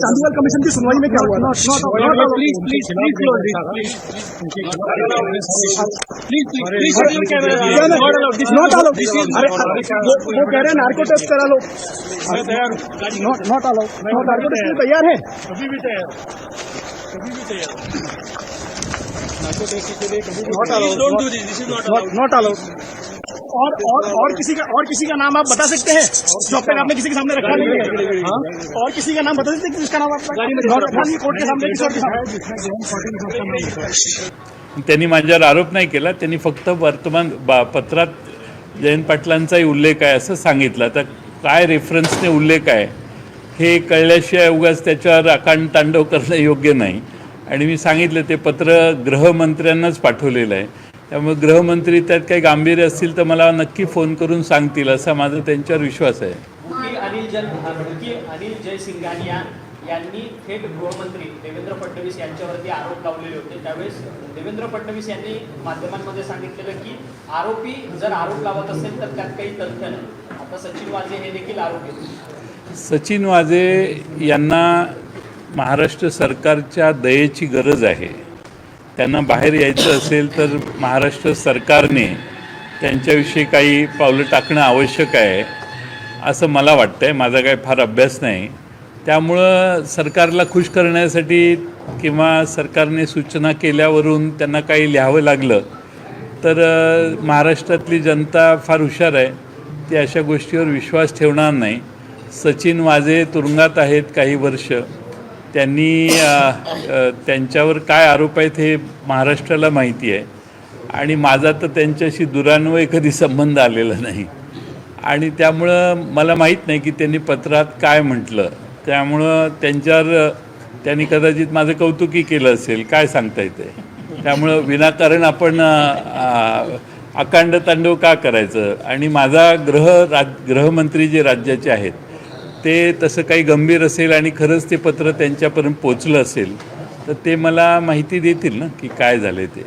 Chandiwal commission की सुनवाई में क्या हुआ? Please please please not allow वो कह रहे हैं नार्को टेस्ट करा low not allow not narco test तैयार है अभी भी तैयार कभी भी तैयार नॉट अलाउ नॉट अलाउ और और और किसी का और किसी का नाम आप बता सकते हैं? जो अब तक आपने किसी के सामने रखा नहीं है। हाँ? और किसी का नाम बता सकते हैं जिसका नाम आप कोर्ट के सामने किसी और के त्यांनी माझ्यावर आरोप नाही केला. त्यांनी फक्त वर्तमान बा पत्रात जयंत पाटलांचाही उल्लेख आहे असं सांगितलं. आता काय रेफरन्सने उल्लेख आहे? हे कळल्याशिवाय उगाच त्याच्यावर आकांड तांडव करणं योग्य नाही. आणि मी सांगितलं ते पत्र गृहमंत्र्यांनाच पाठवलेलं आहे. त्यामुळे गृहमंत्री त्यात काही गांभीर्य असतील तर मला नक्की फोन करून सांगतील असा माझा त्यांच्यावर विश्वास आहे. अनिल जन अनिल जयसिंघानिया यांनी थेट गृहमंत्री देवेंद्र फडणवीस यांच्यावरती आरोप लावलेले होते. त्यावेळेस देवेंद्र फडणवीस यांनी माध्यमांमध्ये सांगितलेलं की आरोपी जर आरोप लावत असेल तर त्यात काही तथ्य नाही. आता सचिन वाझे हे देखील सचिन यांना महाराष्ट्र सरकारच्या दयेची गरज आहे. त्यांना बाहेर यायचं असेल तर महाराष्ट्र सरकारने त्यांच्याविषयी काही पावलं टाकणं आवश्यक आहे असं मला वाटतं आहे माझा काही फार अभ्यास नाही. त्यामुळं सरकारला खुश करण्यासाठी किंवा सरकारने सूचना केल्यावरून त्यांना काही लिहावं लागलं तर महाराष्ट्रातली जनता फार हुशार आहे. ते अशा गोष्टीवर विश्वास ठेवणार नाही. सचिन वाजे तुरुंगात आहेत काही वर्ष. त्यांनी त्यांच्यावर काय आरोप आहेत हे महाराष्ट्राला माहिती आहे. आणि माझा तर त्यांच्याशी दुरान्वय कधी संबंध आलेला नाही. आणि त्यामुळं मला माहीत नाही की त्यांनी पत्रात काय म्हटलं. त्यामुळं त्यांच्यावर त्यांनी कदाचित माझं कौतुकी केलं असेल. काय सांगता येते त्यामुळं विनाकारण आपण अकांड तांडव का करायचं? आणि माझा ग्रह राज गृहमंत्री जे राज्याचे आहेत ते तसं काही गंभीर असेल आणि खरंच ते पत्र त्यांच्यापर्यंत पोचलं असेल तर ते मला माहिती देतील ना की काय झालं ते.